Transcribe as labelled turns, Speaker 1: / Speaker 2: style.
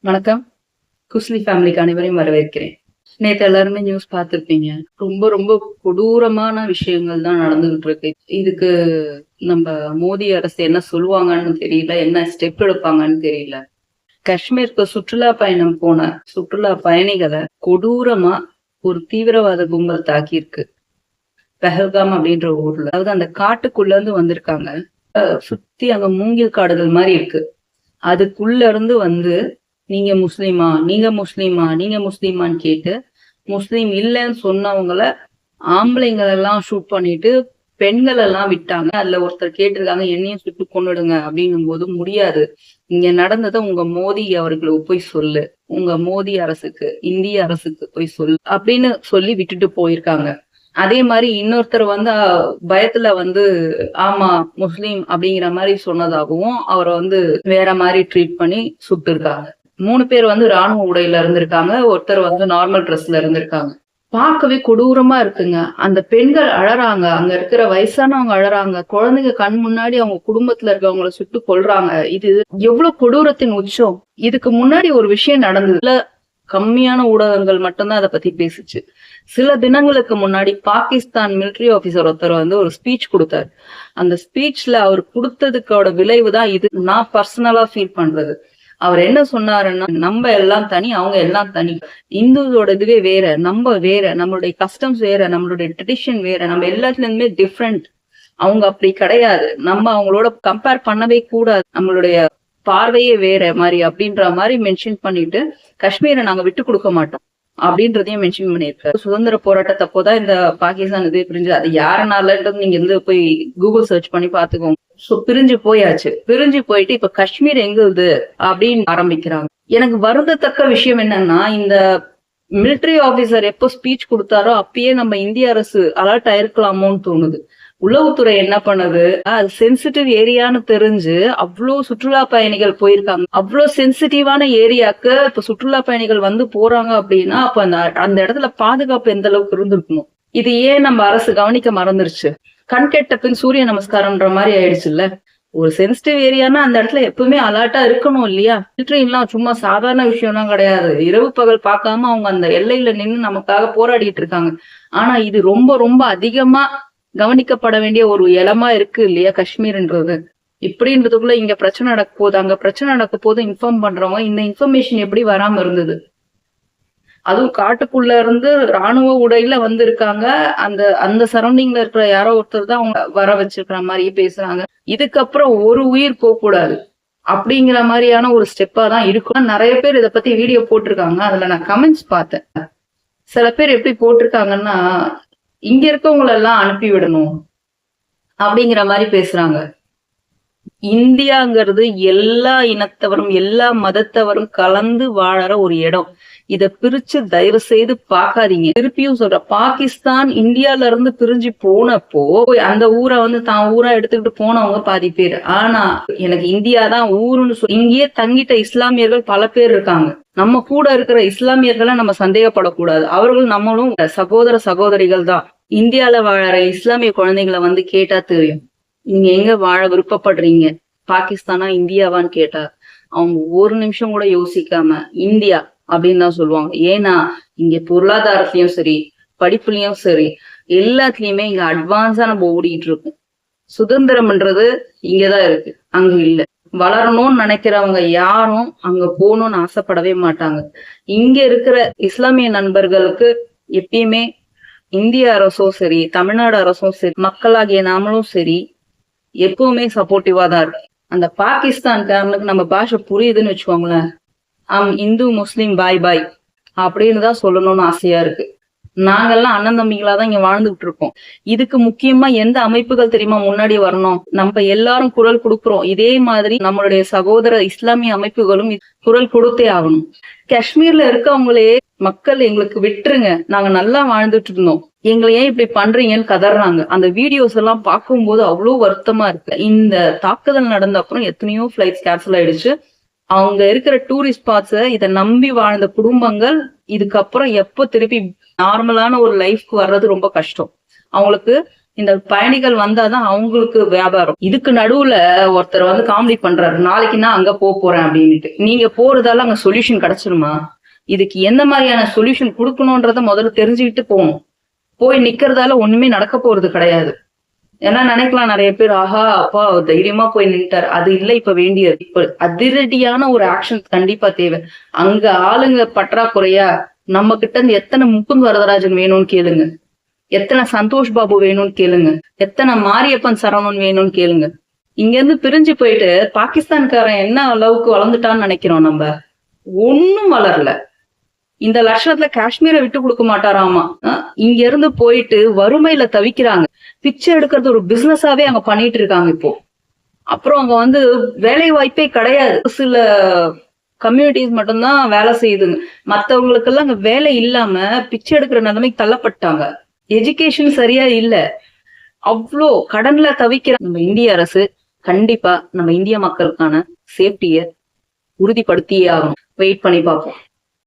Speaker 1: வணக்கம். குஸ்லி ஃபேமிலிக்கு அனைவரையும் வரவேற்கிறேன். நேத்து எல்லாருமே நியூஸ் பார்த்துருப்பீங்க. ரொம்ப ரொம்ப கொடூரமான விஷயங்கள் தான் நடந்துகிட்டு இருக்கு இதுக்கு நம்ம மோடி அரசு என்ன சொல்லுவாங்கன்னு தெரியல என்ன ஸ்டெப் எடுப்பாங்கன்னு தெரியல. காஷ்மீருக்கு சுற்றுலா பயணம் போன சுற்றுலா பயணிகளை கொடூரமா ஒரு தீவிரவாத கும்பல் தாக்கியிருக்கு. பெஹல்காம் அப்படின்ற ஊர்ல. அதாவது அந்த காட்டுக்குள்ள இருந்து வந்திருக்காங்க. அஹ் சுத்தி அங்க மூங்கில் காடுகள் மாதிரி இருக்கு. அதுக்குள்ள இருந்து வந்து நீங்க முஸ்லீமா நீங்க முஸ்லீமா நீங்க முஸ்லீமான்னு கேட்டு முஸ்லீம் இல்லைன்னு சொன்னவங்கள ஆம்பளைங்களெல்லாம் ஷூட் பண்ணிட்டு பெண்கள் எல்லாம் விட்டாங்க. அதுல ஒருத்தர் கேட்டிருக்காங்க என்னையும் சுட்டு கொண்டுடுங்க அப்படின்னும் போது முடியாது. இங்க நடந்ததை உங்க மோடி அவர்களுக்கு போய் சொல்லு. உங்க மோடி அரசுக்கு இந்திய அரசுக்கு போய் சொல்லு அப்படின்னு சொல்லி விட்டுட்டு போயிருக்காங்க. அதே மாதிரி இன்னொருத்தர் வந்து பயத்துல வந்து ஆமா முஸ்லீம் அப்படிங்கிற மாதிரி சொன்னதாகவும் அவரை வந்து வேற மாதிரி ட்ரீட் பண்ணி சுட்டு இருக்காங்க மூணு பேர் வந்து ராணுவ உடையில இருந்திருக்காங்க ஒருத்தர் வந்து நார்மல் ட்ரெஸ்ல இருந்திருக்காங்க. பார்க்கவே கொடூரமா இருக்குங்க. அந்த பெண்கள் அழறாங்க. அங்க இருக்கிற வயசானவங்க அழறாங்க. குழந்தைங்க கண் முன்னாடி அவங்க குடும்பத்துல இருக்கவங்கள சுட்டு கொல்றாங்க. இது எவ்வளவு கொடூரத்தின் உச்சம். இதுக்கு முன்னாடி ஒரு விஷயம் நடந்ததுல கம்மியான ஊடகங்கள் மட்டும்தான் அதை பத்தி பேசுச்சு. சில தினங்களுக்கு முன்னாடி பாகிஸ்தான் மிலிட்ரி ஆபீசர் ஒருத்தர் வந்து ஒரு ஸ்பீச் கொடுத்தாரு. அந்த ஸ்பீச்ல அவர் கொடுத்ததுக்கோட விளைவு தான் இது. நான் பர்சனலா ஃபீல் பண்றது. அவர் என்ன சொன்னாருன்னா நம்ம எல்லாம் தனி அவங்க எல்லாம் தனி. இந்துஸோட இதுவே வேற நம்ம வேற நம்மளுடைய கஸ்டம்ஸ் வேற நம்மளுடைய ட்ரெடிஷன் வேற நம்ம எல்லாத்துல இருந்துமே டிஃப்ரெண்ட் அவங்க அப்படி கிடையாது. நம்ம அவங்களோட கம்பேர் பண்ணவே கூடாது. நம்மளுடைய பார்வையே வேற மாதிரி அப்படின்ற மாதிரி மென்ஷன் பண்ணிட்டு காஷ்மீரை நாங்க விட்டு கொடுக்க மாட்டோம் அப்படின்றதையும் மென்ஷன் பண்ணியிருக்காரு. சுதந்திர போராட்டத்தை அப்போதான் இந்த பாகிஸ்தான் இது பிரிஞ்சு அது யாருனாலன்றது நீங்க இருந்து போய் கூகுள் சர்ச் பண்ணி பாத்துக்கோங்க சோ பிரிஞ்சு போயாச்சு. பிரிஞ்சு போயிட்டு இப்ப காஷ்மீர் எங்குது அப்படின்னு ஆரம்பிக்கிறாங்க. எனக்கு வருந்தத்தக்க விஷயம் என்னன்னா இந்த மிலிட்ரி ஆபீசர் எப்போ ஸ்பீச் கொடுத்தாரோ அப்பயே நம்ம இந்திய அரசு அலர்ட் ஆயிருக்கலாமோன்னு தோணுது. உளவுத்துறை என்ன பண்ணுது? அது சென்சிட்டிவ் ஏரியான்னு தெரிஞ்சு அவ்வளோ சுற்றுலா பயணிகள் போயிருக்காங்க. அவ்வளோ சென்சிட்டிவான ஏரியாக்கு இப்ப சுற்றுலா பயணிகள் வந்து போறாங்க அப்படின்னா அப்ப அந்த அந்த இடத்துல பாதுகாப்பு எந்த அளவுக்கு இருந்திருக்கணும் இது ஏன் நம்ம அரசு கவனிக்க மறந்துருச்சு? கண் கெட்ட பின் சூரிய நமஸ்காரம்ன்ற மாதிரி ஆயிடுச்சுல்ல? ஒரு சென்சிட்டிவ் ஏரியானா அந்த இடத்துல எப்பவுமே அலர்ட்டா இருக்கணும் இல்லையா? ஃபில்டரிங்லாம் சும்மா சாதாரண விஷயம்லாம் கிடையாது. இரவு பகல் பார்க்காம அவங்க அந்த எல்லையில நின்னு நமக்காக போராடிட்டு இருக்காங்க. ஆனா இது ரொம்ப ரொம்ப அதிகமா கவனிக்கப்பட வேண்டிய ஒரு இடமா இருக்கு இல்லையா காஷ்மீர்ன்றது. இப்படின்றதுக்குள்ள இங்க பிரச்சனை நடக்க போகுது. அங்க பிரச்சனை நடக்க போது இன்ஃபார்ம் பண்றவங்க. இந்த இன்ஃபர்மேஷன் எப்படி வராம இருந்தது? அதுவும் காட்டுக்குள்ள இருந்து ராணுவ உடையில வந்திருக்காங்க. அந்த அந்த சரௌண்டிங்ல இருக்கிற யாரோ ஒருத்தர் தான் அவங்க வர வச்சிருக்கிற மாதிரியே பேசுறாங்க. இதுக்கப்புறம் ஒரு உயிர் போக கூடாது அப்படிங்கிற மாதிரியான ஒரு ஸ்டெப்பா தான் இருக்கும். நிறைய பேர் இதை பத்தி வீடியோ போட்டிருக்காங்க. அதுல நான் கமெண்ட்ஸ் பார்த்தேன். சில பேர் எப்படி போட்டிருக்காங்கன்னா இங்க இருக்கவங்களை எல்லாம் அனுப்பி விடணும் அப்படிங்கிற மாதிரி பேசுறாங்க. இந்தியாங்கிறது எல்லா இனத்தவரும் எல்லா மதத்தவரும் கலந்து வாழற ஒரு இடம். இத பிரிச்சு தயவு செய்து பாக்காதீங்க திருப்பியும் சொல்ற பாகிஸ்தான் இந்தியால இருந்து பிரிஞ்சு போனப்போ அந்த ஊரை வந்து தான் ஊரா எடுத்துக்கிட்டு போனவங்க பாதி பேர். ஆனா எனக்கு இந்தியா தான் ஊருன்னு சொல்லி இங்கேயே தங்கிட்ட இஸ்லாமியர்கள் பல பேர் இருக்காங்க. நம்ம கூட இருக்கிற இஸ்லாமியர்களை நம்ம சந்தேகப்படக்கூடாது. அவர்கள் நம்மளும் சகோதர சகோதரிகள் தான். இந்தியால வாழற இஸ்லாமிய குழந்தைங்களை வந்து கேட்டா தெரியும். நீங்க எங்க வாழ விருப்பப்படுறீங்க? பாகிஸ்தானா இந்தியாவான்னு கேட்டா. அவங்க ஒரு நிமிஷம் கூட யோசிக்காம இந்தியா அப்படின்னு தான் சொல்லுவாங்க. ஏன்னா இங்க பொருளாதாரத்திலயும் சரி படிப்புலயும் சரி எல்லாத்துலயுமே இங்க அட்வான்ஸா நம்ம ஓடிட்டு இருக்கோம் சுதந்திரம்ன்றது இங்கதான் இருக்கு. அங்க இல்ல. வளரணும்னு நினைக்கிறவங்க யாரும் அங்க போகணும்னு ஆசைப்படவே மாட்டாங்க. இங்க இருக்கிற இஸ்லாமிய நண்பர்களுக்கு எப்பயுமே இந்திய அரசும் சரி தமிழ்நாடு அரசும் சரி மக்களாகிய நாமளும் சரி எப்பவுமே சப்போர்ட்டிவா தான் இருக்கு. அந்த பாகிஸ்தான் காரனுக்கு நம்ம பாஷை புரியுதுன்னு வச்சுக்கோங்களேன். ஆம் இந்து முஸ்லீம் பாய் பாய் அப்படின்னு தான் சொல்லணும்னு ஆசையா இருக்கு. நாங்கெல்லாம் அண்ணன் தம்பிகளா தான் இங்க வாழ்ந்துகிட்டு இருக்கோம். இதுக்கு முக்கியமா எந்த அமைப்புகள் தெரியுமா முன்னாடி வரணும்? நம்ம எல்லாரும் குரல் கொடுக்குறோம். இதே மாதிரி நம்மளுடைய சகோதர இஸ்லாமிய அமைப்புகளும் குரல் கொடுத்தே ஆகணும். காஷ்மீர்ல இருக்கவங்களே மக்கள் எங்களுக்கு விட்டுருங்க. நாங்க நல்லா வாழ்ந்துட்டு இருந்தோம். எங்களை ஏன் இப்படி பண்றீங்கன்னு கதறாங்க. அந்த வீடியோஸ் எல்லாம் பார்க்கும்போது அவ்வளவு வருத்தமா இருக்கு. இந்த தாக்குதல் நடந்த அப்புறம் எத்தனையோ ஃபிளைட்ஸ் கேன்சல் ஆயிடுச்சு. அவங்க இருக்கிற டூரிஸ்ட் ஸ்பாட்ஸ இதை நம்பி வாழ்ந்த குடும்பங்கள் இதுக்கப்புறம் எப்போ திருப்பி நார்மலான ஒரு லைஃப்க்கு வர்றது ரொம்ப கஷ்டம். அவங்களுக்கு இந்த பயணிகள் வந்தாதான் அவங்களுக்கு வியாபாரம். இதுக்கு நடுவுல ஒருத்தர் வந்து காமெடி பண்றாரு. நாளைக்கு நான் அங்க போக போறேன் அப்படின்னுட்டு. நீங்க போறதால அங்க சொல்யூஷன் கிடைச்சிருமா? இதுக்கு எந்த மாதிரியான சொல்யூஷன் கொடுக்கணும்ன்றத முதல்ல தெரிஞ்சுக்கிட்டு போகணும். போய் நிக்கிறதால ஒண்ணுமே நடக்க போறது கிடையாது. ஏன்னா நினைக்கலாம் நிறைய பேர் ஆஹா அப்பா தைரியமா போய் நின்ட்டார் அது இல்ல இப்ப வேண்டியது. இப்ப அதிரடியான ஒரு ஆக்ஷன் கண்டிப்பா தேவை. அங்க ஆளுங்க பற்றாக்குறையா நம்ம கிட்ட இருந்து எத்தனை முகுந்த் வரதராஜன் வேணும்னு கேளுங்க. எத்தனை சந்தோஷ் பாபு வேணும்னு கேளுங்க. எத்தனை மாரியப்பன் சரவணன் வேணும்னு கேளுங்க. இங்க இருந்து பிரிஞ்சு போயிட்டு பாகிஸ்தான்காரன் என்ன அளவுக்கு வளர்ந்துட்டான்னு நினைக்கிறோம் நம்ம? ஒன்னும் வளரல. இந்த லட்சணத்துல காஷ்மீரை விட்டு கொடுக்க மாட்டாராமா? இங்க இருந்து போயிட்டு வறுமையில தவிக்கிறாங்க. பிக்சர் எடுக்கிறது ஒரு பிசினஸாவே அங்க பண்ணிட்டு இருக்காங்க இப்போ. அப்புறம் அங்க வந்து வேலை வாய்ப்பே கிடையாது சில கம்யூனிட்டிஸ் மட்டும்தான் வேலை செய்யுதுங்க. மத்தவங்களுக்கெல்லாம் அங்க வேலை இல்லாம பிச்சை எடுக்கிற நிலைமைக்கு தள்ளப்பட்டாங்க. எஜுகேஷன் சரியா இல்ல. அவ்வளோ கடன்ல தவிக்கிற நம்ம இந்திய அரசு கண்டிப்பா நம்ம இந்திய மக்களுக்கான சேஃப்டிய உறுதிப்படுத்தியே ஆகணும். வெயிட் பண்ணி பார்ப்போம்.